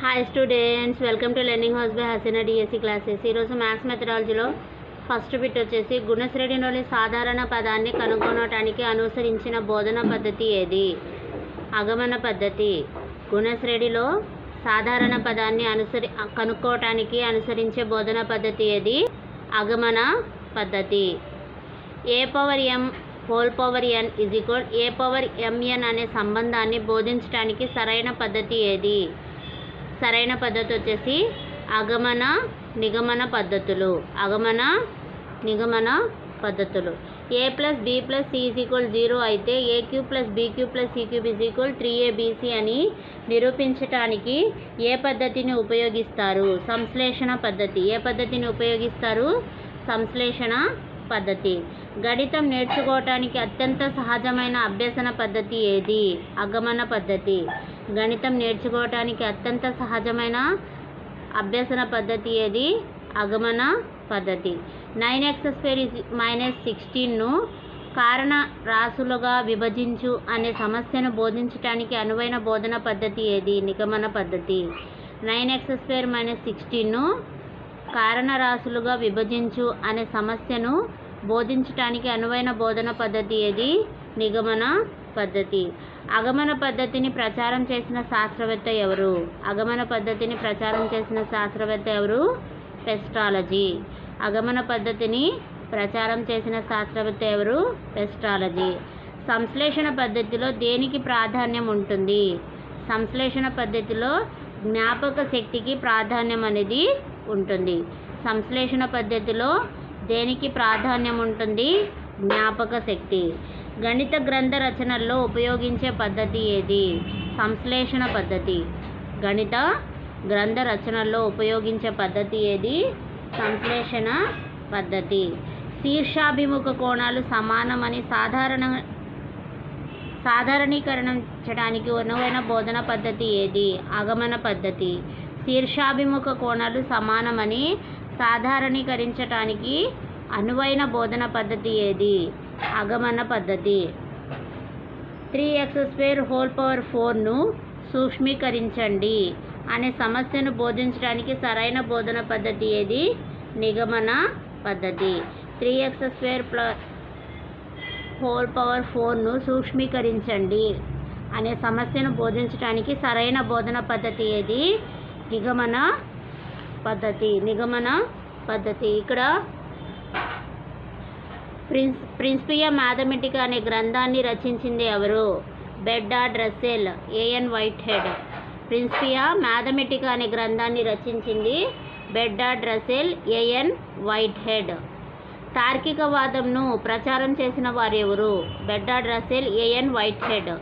Hi students welcome to learning house by Haseena DSC classes ఈరోజు maths మెథడాలజీలో first bit వచ్చేసి గుణశ్రేణిలోని సాధారణ పదాన్ని కనుగొనటానికి అనుసరించిన బోధన పద్ధతి ఏది? అగమన పద్ధతి. గుణశ్రేణిలో సాధారణ పదాన్ని అనుసరి కనుక్కోవటానికి అనుసరించే బోధన పద్ధతి ఏది? అగమన పద్ధతి. A power m whole power n is equal a power m n అనే సంబంధాన్ని బోధించడానికి సరైన పద్ధతి ఏది? సరైన పద్ధతి వచ్చేసి అగమన నిగమన పద్ధతులు. అగమన నిగమన పద్ధతులు. A plus b plus c equal zero అయితే a cube plus b cube plus c cube equal three a b c అని నిరూపించటానికి ఏ పద్ధతిని ఉపయోగిస్తారు? సంశ్లేషణ పద్ధతి. ఏ పద్ధతిని ఉపయోగిస్తారు? సంశ్లేషణ పద్ధతి. గణితం నేర్చుకోవటానికి అత్యంత సహజమైన అభ్యసన పద్ధతి ఏది? అగమన పద్ధతి. గణితం నేర్చుకోవటానికి అత్యంత సహజమైన అభ్యసన పద్ధతి ఏది? అగమన పద్ధతి. Nine x square is minus సిక్స్టీన్ను కారణ రాసులుగా విభజించు అనే సమస్యను బోధించటానికి అనువైన బోధన పద్ధతి ఏది? నిగమన పద్ధతి. నైన్ ఎక్స్ స్క్వేర్ మైనస్ సిక్స్టీన్ను కారణ రాశులుగా విభజించు అనే సమస్యను బోధించటానికి అనువైన బోధన పద్ధతి ఏది? నిగమన పద్ధతి. అగమన పద్ధతిని ప్రచారం చేసిన శాస్త్రవేత్త ఎవరు? అగమన పద్ధతిని ప్రచారం చేసిన శాస్త్రవేత్త ఎవరు? పెస్ట్రాలజీ. అగమన పద్ధతిని ప్రచారం చేసిన శాస్త్రవేత్త ఎవరు? పెస్ట్రాలజీ. సంశ్లేషణ పద్ధతిలో దేనికి ప్రాధాన్యం ఉంటుంది? సంశ్లేషణ పద్ధతిలో జ్ఞాపక శక్తికి ప్రాధాన్యం అనేది ఉంటుంది. సంశ్లేషణ పద్ధతిలో దేనికి ప్రాధాన్యం ఉంటుంది? జ్ఞాపక శక్తి. గణిత గ్రంథ రచనల్లో ఉపయోగించే పద్ధతి ఏది? సంశ్లేషణ పద్ధతి. గణిత గ్రంథ రచనల్లో ఉపయోగించే పద్ధతి ఏది? సంశ్లేషణ పద్ధతి. శీర్షాభిముఖ కోణాలు సమానమని సాధారణ సాధారణీకరించడానికి అనువైన బోధన పద్ధతి ఏది? ఆగమన పద్ధతి. శీర్షాభిముఖ కోణాలు సమానమని సాధారణీకరించడానికి అనువైన బోధన పద్ధతి ఏది? ఆగమన పద్ధతి. Three x square whole power ఫోర్ను సూక్ష్మీకరించండి అనే సమస్యను బోధించడానికి సరైన బోధన పద్ధతి ఏది? నిగమన పద్ధతి. Three x square plus whole power ఫోర్ను సూక్ష్మీకరించండి అనే సమస్యను బోధించడానికి సరైన బోధన పద్ధతి ఏది? నిగమన పద్ధతి. నిగమన పద్ధతి. ఇక్కడ ప్రిన్స్ ప్రిన్స్పియా మ్యాథమెటిక్ అనే గ్రంథాన్ని రచించింది ఎవరు? బెడ్డా Russell A N Whitehead Principia Mathematica అనే గ్రంథాన్ని రచించింది బెడ్డా డ్రసెల్ ఏఎన్ వైట్ హెడ్ తార్కికవాదంను ప్రచారం చేసిన వారు ఎవరు బెడ్డా డ్రసెల్ ఏఎన్ వైట్ హెడ్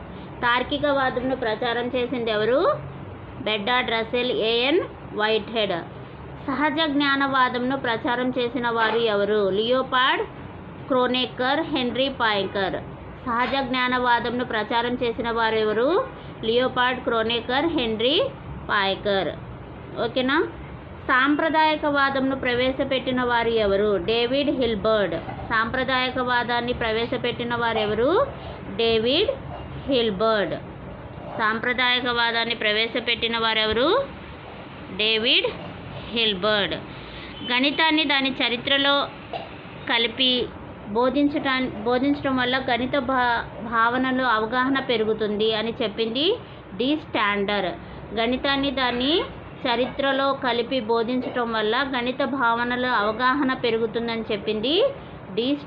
తార్కికవాదంను ప్రచారం చేసింది ఎవరు? బెడ్డా డ్రసెల్ ఏఎన్ వైట్ హెడ్ సహజ జ్ఞానవాదంను ప్రచారం చేసిన వారు ఎవరు? Leopold Kronecker Henri Poincare. సహజ జ్ఞానవాదంను ప్రచారం చేసిన వారు ఎవరు క్రోనేకర్ హెన్రీ పాయకర్. ఓకేనా? సాంప్రదాయకవాదంను ప్రవేశపెట్టిన వారు ఎవరు? డేవిడ్ హిల్బర్డ్. సాంప్రదాయకవాదాన్ని ప్రవేశపెట్టిన వారు ఎవరు డేవిడ్ హిల్బర్డ్. సాంప్రదాయకవాదాన్ని ప్రవేశపెట్టిన వారెవరు? David Hilbert. గణితాన్ని దాని చరిత్రలో కలిపి బోధించటా బోధించడం వల్ల గణిత భా భావనలో అవగాహన పెరుగుతుంది అని చెప్పింది డి స్టాండర్. గణితాన్ని దాన్ని చరిత్రలో కలిపి బోధించటం వల్ల గణిత భావనలో అవగాహన పెరుగుతుందని చెప్పింది డి